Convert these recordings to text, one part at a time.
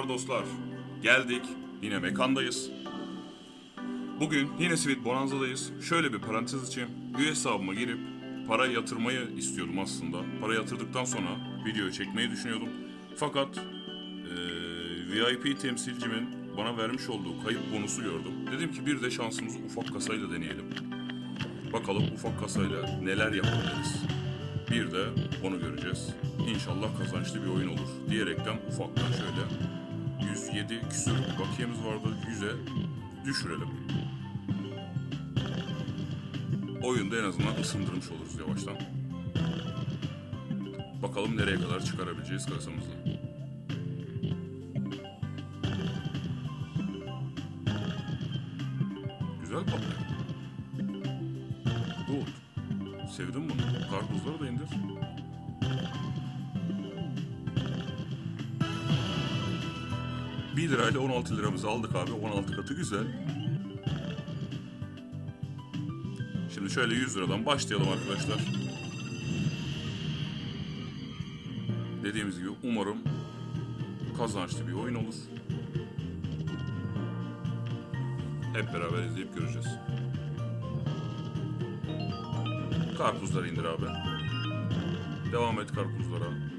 Dostlar. Geldik. Yine mekandayız. Bugün yine Sweet Bonanza'dayız. Şöyle bir parantez açayım. Üye hesabıma girip para yatırmayı istiyordum aslında. Para yatırdıktan sonra videoyu çekmeyi düşünüyordum. Fakat eee, VIP temsilcimin bana vermiş olduğu kayıp bonusu gördüm. Dedim ki bir de şansımızı ufak kasayla deneyelim. Bakalım ufak kasayla neler yapabiliriz. Bir de onu göreceğiz. İnşallah kazançlı bir oyun olur. Diyerekten ufaktan şöyle 107 küsür bakiyemiz vardı. 100'e düşürelim. Oyunda en azından ısındırmış oluruz yavaştan. Bakalım nereye kadar çıkarabileceğiz kasamızı. Güzel patlıyor. Good. Sevdim bunu. Karpuzları da indir. Bir lirayla 16 liramızı aldık abi. 16 katı güzel. Şimdi şöyle 100 liradan başlayalım arkadaşlar. Dediğimiz gibi umarım kazançlı bir oyun olur. Hep beraber izleyip göreceğiz. Karpuzları indir abi. Devam et karpuzlara.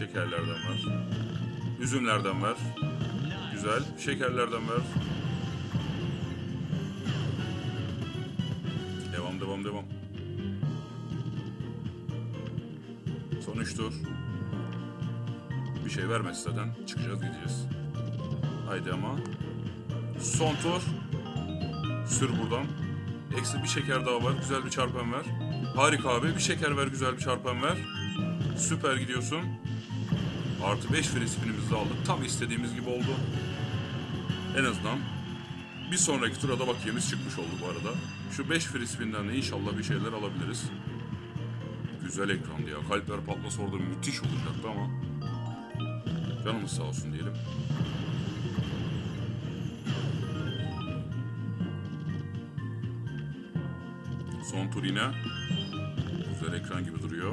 Şekerlerden ver. Üzümlerden ver. Güzel. Şekerlerden ver. Devam devam devam. Son üç tur. Bir şey vermez zaten. Çıkacağız gideceğiz. Haydi ama. Son tur. Sür buradan. Eksi bir şeker daha var. Güzel bir çarpan ver. Harika abi. Bir şeker ver. Güzel bir çarpan ver. Süper gidiyorsun. Artı 5 free de aldık. Tam istediğimiz gibi oldu. En azından bir sonraki tura da bakiyemiz çıkmış oldu bu arada. Şu 5 free de inşallah bir şeyler alabiliriz. Güzel ekrandı ya. Kalpler patlasa orada müthiş olacaktı ama. Canımız sağ olsun diyelim. Son tur yine. Güzel ekran gibi duruyor.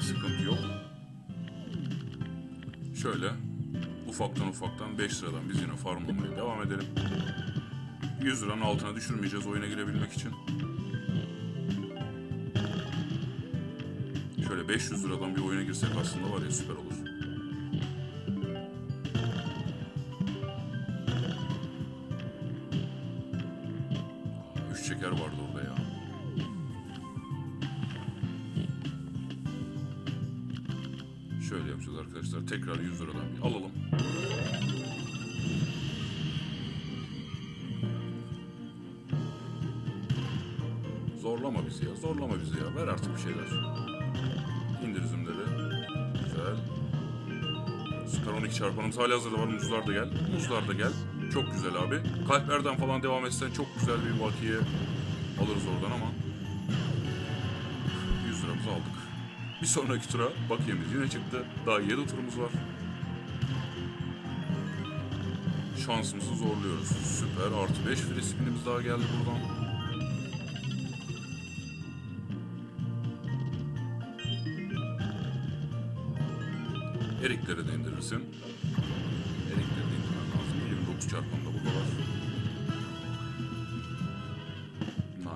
Sıkıntı yok. Şöyle ufaktan ufaktan 5 liradan biz yine farmlamaya devam edelim. 100 liranın altına düşürmeyeceğiz oyuna girebilmek için. Şöyle 500 liradan bir oyuna girsek aslında var ya süper olur. Bizi ya. Zorlama bizi ya. Ver artık bir şeyler. İndir üzümleri. Güzel. Süper 12 çarpanımız hala hazırda var. Muzlar da gel. Muzlar da gel. Çok güzel abi. Kalplerden falan devam etsen çok güzel bir bakiye alırız oradan ama 100 liramızı aldık. Bir sonraki tura bakiyemiz yine çıktı. Daha 7 turumuz var. Şansımızı zorluyoruz. Süper. Artı 5 free spinimiz daha geldi buradan. Erikleri de indirirsin. Erikleri de indirmen lazım. 29 çarpımda burada var.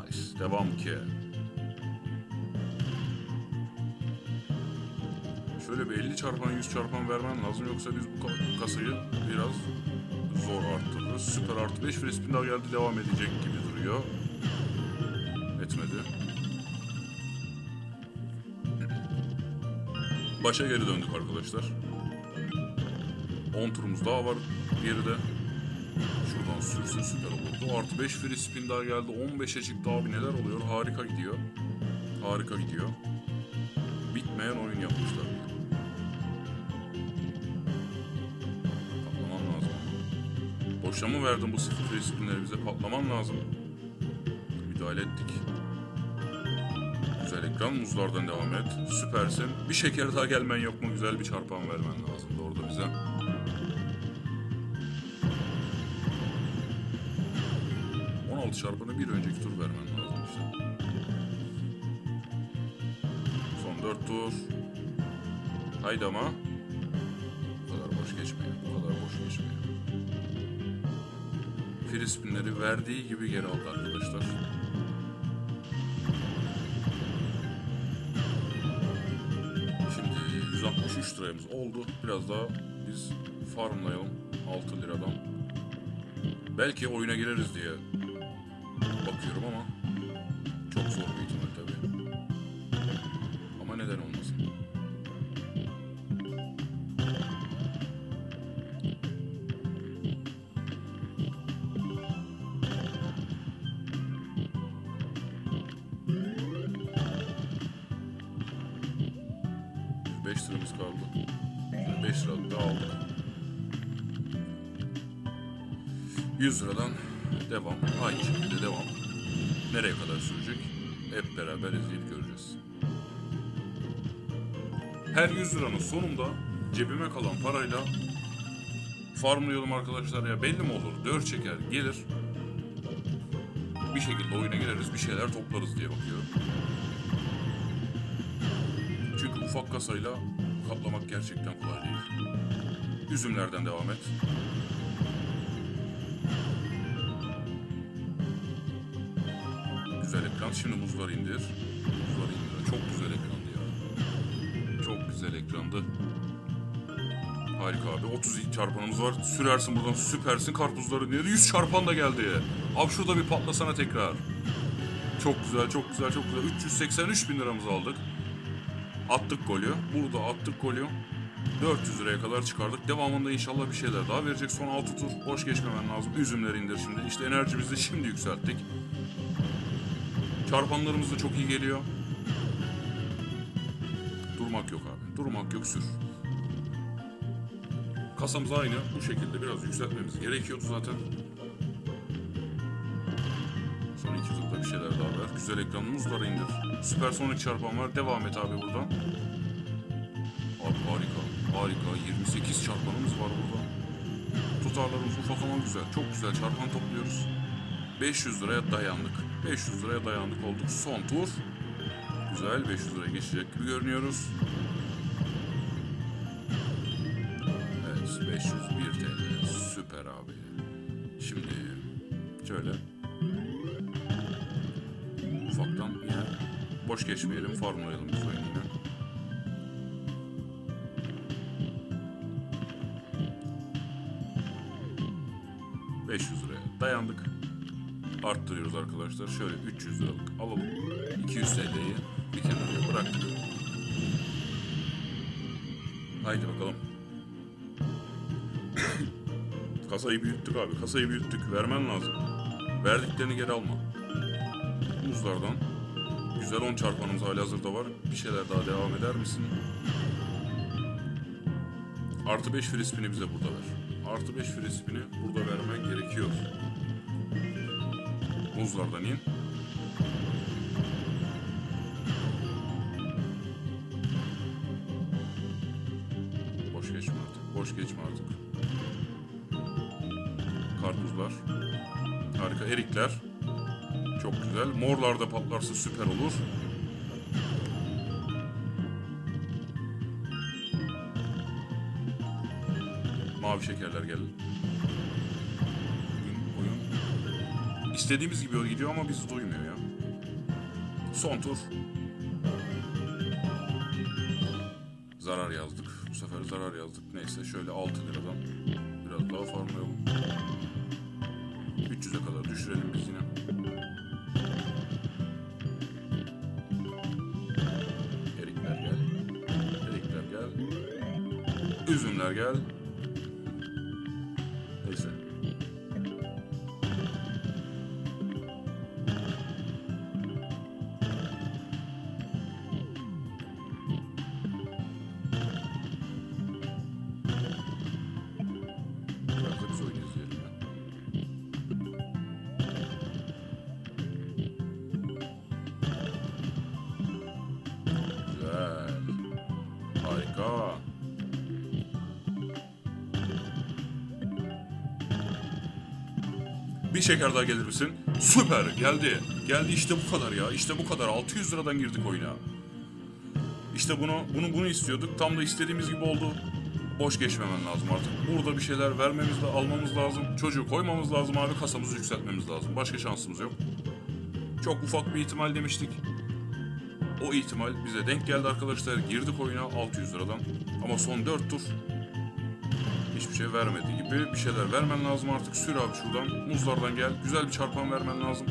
Nice. Devam ki. Şöyle bir 50 çarpan 100 çarpan vermen lazım yoksa biz bu ka- kasayı biraz zor arttırırız. Süper artı 5 free spin daha geldi devam edecek gibi duruyor. Etmedi. Başa geri döndük arkadaşlar. 10 turumuz daha var geride. Şuradan sürse süper olurdu. Artı 5 free spin daha geldi. 15'e çıktı abi neler oluyor. Harika gidiyor. Harika gidiyor. Bitmeyen oyun yapmışlar. Patlaman lazım. Boşa mı verdin bu sıfır free spinleri bize? Patlaman lazım. Müdahale ettik. Güzel ekran. Muzlardan devam et. Süpersin. Bir şeker daha gelmen yok mu? Güzel bir çarpan vermen lazım orada bize. çarpanı bir önceki tur vermen lazım işte. Son 4 tur. Haydi ama. Bu kadar boş geçmeyin. Bu kadar boş geçmeyin. Frispinleri verdiği gibi geri aldı arkadaşlar. 163 liramız oldu. Biraz daha biz farmlayalım 6 liradan. Belki oyuna gireriz diye bakıyorum ama çok zor bir ihtimal 100 liradan devam. Aynı şekilde devam. Nereye kadar sürecek? Hep beraber izleyip göreceğiz. Her 100 liranın sonunda cebime kalan parayla farmlayalım arkadaşlar ya belli mi olur? Dört çeker gelir. Bir şekilde oyuna gireriz bir şeyler toplarız diye bakıyorum. Çünkü ufak kasayla katlamak gerçekten kolay değil. Üzümlerden devam et. Ekran. Şimdi muzları indir. Muzları indir. Çok güzel ekrandı ya. Çok güzel ekrandı. Harika abi. 30 çarpanımız var. Sürersin buradan süpersin. Karpuzları indir. 100 çarpan da geldi. Abi şurada bir patlasana tekrar. Çok güzel, çok güzel, çok güzel. 383 bin liramızı aldık. Attık golü. Burada attık golü. 400 liraya kadar çıkardık. Devamında inşallah bir şeyler daha verecek. Son 6 tur boş geçmemen lazım. Üzümleri indir şimdi. İşte enerjimizi şimdi yükselttik. Çarpanlarımız da çok iyi geliyor. Durmak yok abi. Durmak yok sür. Kasamız aynı. Bu şekilde biraz yükseltmemiz gerekiyordu zaten. Son iki turda bir şeyler daha ver. Güzel ekran muzları indir. Süpersonik çarpan var. Devam et abi buradan. Abi harika. Harika. 28 çarpanımız var burada. Tutarlarımız ufak ama güzel. Çok güzel çarpan topluyoruz. 500 liraya dayandık. 500 liraya dayandık olduk. Son tur. Güzel 500 liraya geçecek gibi görünüyoruz. Evet 501 TL. Süper abi. Şimdi şöyle ufaktan yine boş geçmeyelim. Farmlayalım biz oyunu yine. ...500 liraya dayandık. Arttırıyoruz arkadaşlar. Şöyle 300 liralık alalım. 200 TL'yi bir kenara bıraktık. Haydi bakalım. Kasayı büyüttük abi. Kasayı büyüttük. Vermen lazım. Verdiklerini geri alma. Muzlardan. Güzel 10 çarpanımız hali hazırda var. Bir şeyler daha devam eder misin? Artı 5 frispini bize burada ver. Artı 5 frispini burada vermen gerekiyor. Muzlardan in. Boş geçme artık. Boş geçme artık. Karpuzlar. Harika. Erikler. Çok güzel. Morlar da patlarsa süper olur. Mavi şekerler geldi. İstediğimiz gibi gidiyor ama bizi duymuyor ya. Son tur. Zarar yazdık. Bu sefer zarar yazdık. Neyse şöyle 6 liradan biraz daha farmlayalım. 300'e kadar düşürelim biz yine. Erikler gel. Erikler gel. Üzümler gel. Bir şeker daha gelir misin? Süper geldi. Geldi işte bu kadar ya. İşte bu kadar. 600 liradan girdik oyuna. İşte bunu bunu bunu istiyorduk. Tam da istediğimiz gibi oldu. Boş geçmemen lazım artık. Burada bir şeyler vermemiz de almamız lazım. Çocuğu koymamız lazım abi. Kasamızı yükseltmemiz lazım. Başka şansımız yok. Çok ufak bir ihtimal demiştik. O ihtimal bize denk geldi arkadaşlar. Girdik oyuna 600 liradan. Ama son 4 tur şey vermedi gibi. Bir şeyler vermen lazım artık. Sür abi şuradan. Muzlardan gel. Güzel bir çarpan vermen lazım.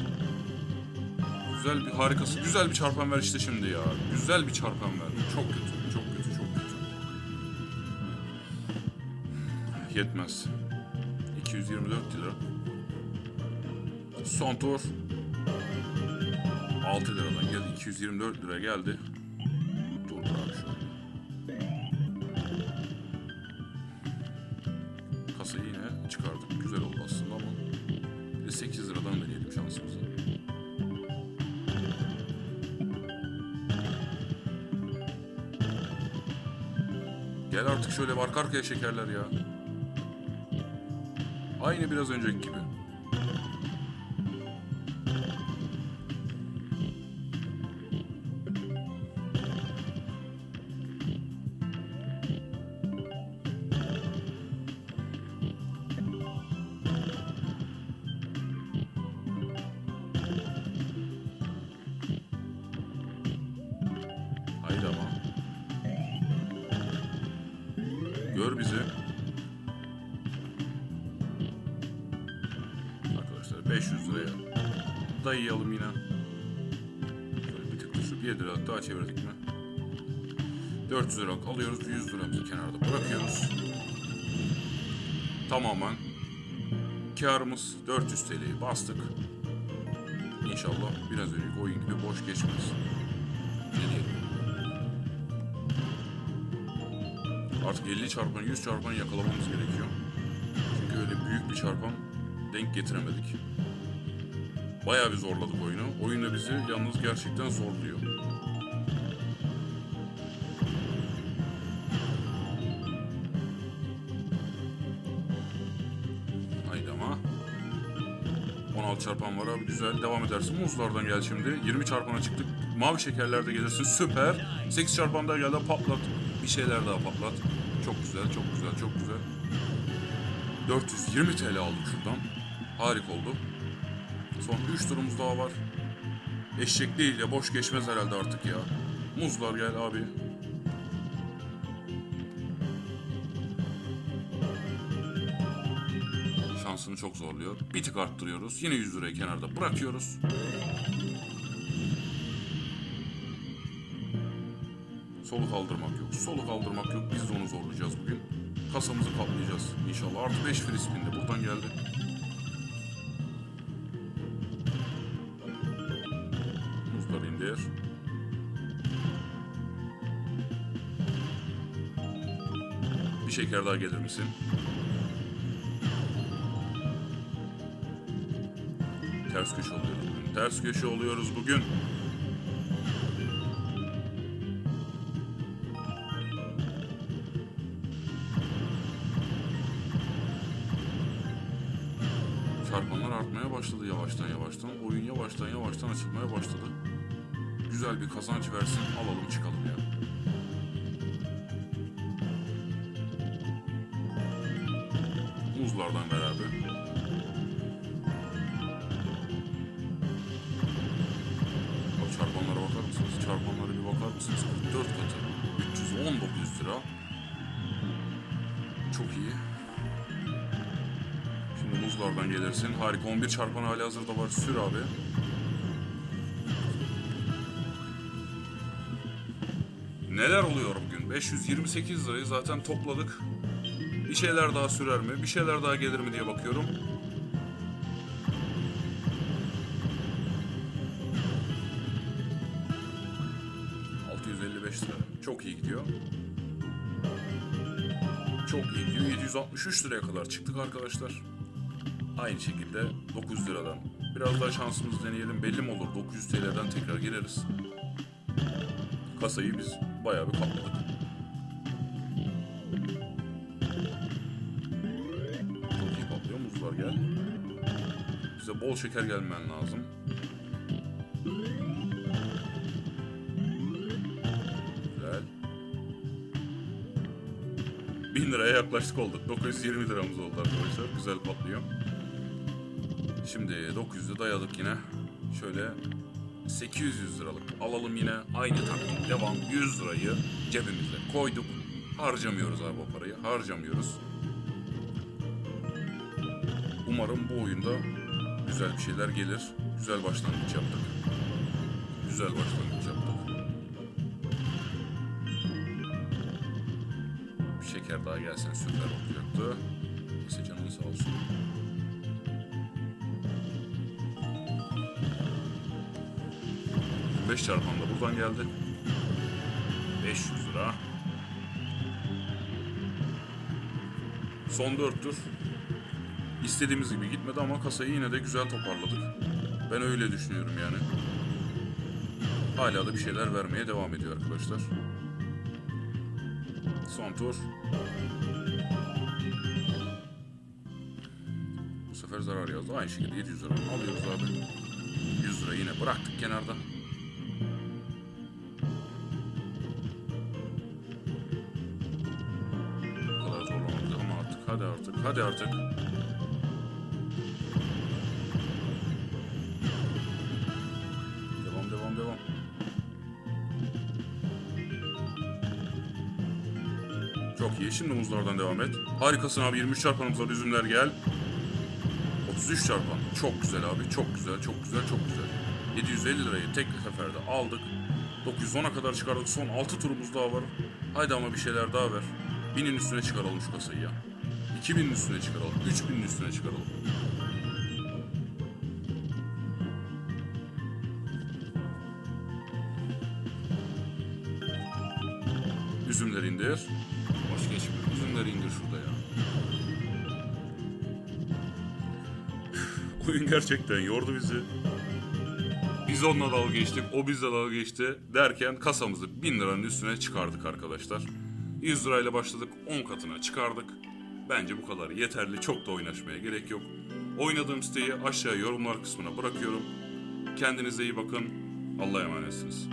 Güzel bir harikası. Güzel bir çarpan ver işte şimdi ya. Güzel bir çarpan ver. Çok kötü. Çok kötü. Çok kötü. Yetmez. 224 lira. Son tur. 6 liradan geldi. 224 lira geldi. Gel artık şöyle arka arkaya şekerler ya. Aynı biraz önceki gibi. Haydi ama. Gör bizi. Arkadaşlar 500 liraya dayayalım yine. Şöyle bir tık düşüp 7 lira daha çevirdik mi? 400 lira alıyoruz 100 liramızı kenarda bırakıyoruz. Tamamen karımız 400 TL'yi bastık. İnşallah biraz önceki oyun gibi boş geçmez. Artık 50 çarpan 100 çarpan yakalamamız gerekiyor. Çünkü öyle büyük bir çarpan denk getiremedik. Bayağı bir zorladık oyunu. Oyun da bizi yalnız gerçekten zorluyor. Haydi ama. 16 çarpan var abi güzel. Devam edersin. Muzlardan gel şimdi. 20 çarpana çıktık. Mavi şekerlerde gelirsin. Süper. 8 çarpan daha geldi. Patlat. Bir şeyler daha patlat. Çok güzel, çok güzel, çok güzel. 420 TL aldık şuradan. Harika oldu. Son 3 turumuz daha var. Eşek değil ya boş geçmez herhalde artık ya. Muzlar gel abi. Şansını çok zorluyor. Bir tık arttırıyoruz. Yine 100 lirayı kenarda bırakıyoruz. Soluk aldırmak yok. Soluk aldırmak yok. Biz de onu zorlayacağız bugün. Kasamızı kaplayacağız inşallah. Artı 5 free spin de buradan geldi. Muzları indir. Bir şeker daha gelir misin? Ters köşe oluyoruz bugün. Ters köşe oluyoruz bugün. Başladı yavaştan yavaştan. Oyun yavaştan yavaştan açılmaya başladı. Güzel bir kazanç versin alalım çıkalım ya. Muzlardan beraber. O çarpanlara bakar mısınız? Çarpanlara bir bakar mısınız? 44 katı. 319 lira. Çok iyi. Şimdi muzlardan gelirsin. Harika 11 çarpan hali hazırda var. Sür abi. Neler oluyor bugün? 528 lirayı zaten topladık. Bir şeyler daha sürer mi? Bir şeyler daha gelir mi diye bakıyorum. ...655 lira. Çok iyi gidiyor. Çok iyi gidiyor. 763 liraya kadar çıktık arkadaşlar aynı şekilde 900 liradan. Biraz daha şansımız deneyelim. Belli mi olur? 900 TL'den tekrar gireriz. Kasayı biz bayağı bir kapladık. Çok iyi kaplıyor muzlar gel. Bize bol şeker gelmen lazım. Güzel. 1000 liraya yaklaştık olduk. 920 liramız oldu arkadaşlar. Güzel patlıyor. Şimdi 900'de dayadık yine. Şöyle 800 liralık alalım yine. Aynı taktik devam. 100 lirayı cebimize koyduk. Harcamıyoruz abi o parayı. Harcamıyoruz. Umarım bu oyunda güzel bir şeyler gelir. Güzel başlangıç yaptık. Güzel başlangıç yaptık. Bir şeker daha gelsen süper olacaktı. Neyse canın sağ olsun. Beş çarpan da buradan geldi. 500 lira. Son dört tur. İstediğimiz gibi gitmedi ama kasayı yine de güzel toparladık. Ben öyle düşünüyorum yani. Hala da bir şeyler vermeye devam ediyor arkadaşlar. Son tur. Bu sefer zarar yazdı. Aynı şekilde 700 lira alıyoruz abi. 100 lira yine bıraktık kenarda. Hadi artık. Devam devam devam. Çok iyi. Şimdi muzlardan devam et. Harikasın abi. 23 çarpanımız var. Üzümler gel. 33 çarpan. Çok güzel abi. Çok güzel, çok güzel, çok güzel. 750 lirayı tek seferde aldık. 910'a kadar çıkardık. Son 6 turumuz daha var. Haydi ama bir şeyler daha ver. 1000'in üstüne çıkaralım şu kasayı ya. 2000'in üstüne çıkaralım. 3000'in üstüne çıkaralım. Üzümleri indir. Boş geçmiyor. Üzümleri indir şurada ya. Oyun gerçekten yordu bizi. Biz onunla dalga geçtik, o bizle dalga geçti derken kasamızı 1000 liranın üstüne çıkardık arkadaşlar. 100 lirayla başladık, 10 katına çıkardık. Bence bu kadar yeterli, çok da oynaşmaya gerek yok. Oynadığım siteyi aşağı yorumlar kısmına bırakıyorum. Kendinize iyi bakın, Allah'a emanetsiniz.